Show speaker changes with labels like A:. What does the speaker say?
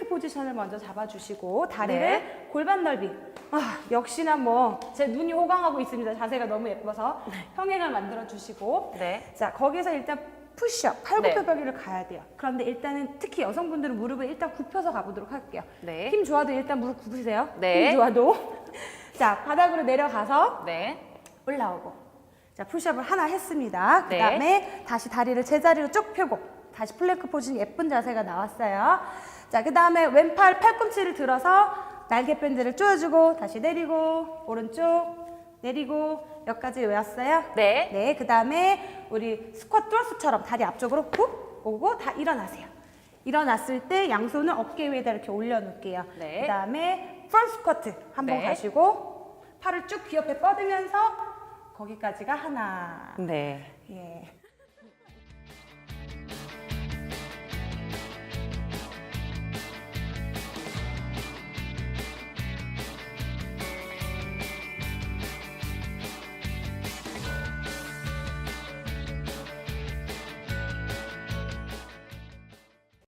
A: 플랭크 포지션을 먼저 잡아주시고 다리를
B: 네.
A: 골반 넓이. 아, 역시나 뭐 제 눈이 호강하고 있습니다. 자세가 너무 예뻐서 평행을 만들어 주시고
B: 네.
A: 자 거기서 일단 푸시업 팔굽혀
B: 네.
A: 펴기를 가야 돼요. 그런데 일단은 특히 여성분들은 무릎을 일단 굽혀서 가보도록 할게요.
B: 네.
A: 힘 좋아도 일단 무릎 굽으세요.
B: 네.
A: 힘 좋아도 자 바닥으로 내려가서
B: 네.
A: 올라오고 자 푸시업을 하나 했습니다.
B: 네.
A: 그다음에 다시 다리를 제자리로 쭉 펴고 다시 플랭크 포즈 예쁜 자세가 나왔어요. 자 그 다음에 왼팔 팔꿈치를 들어서 날개 밴드를 조여주고 다시 내리고 오른쪽 내리고 여기까지 외웠어요.
B: 네.
A: 네, 그 다음에 우리 스쿼트 트러스처럼 다리 앞쪽으로 훅 오고 다 일어나세요. 일어났을 때 양손을 어깨 위에다 이렇게 올려놓을게요.
B: 네.
A: 그 다음에 프런트 스쿼트 한번
B: 네.
A: 가시고 팔을 쭉 귀 옆에 뻗으면서 거기까지가 하나.
B: 네.
A: 예.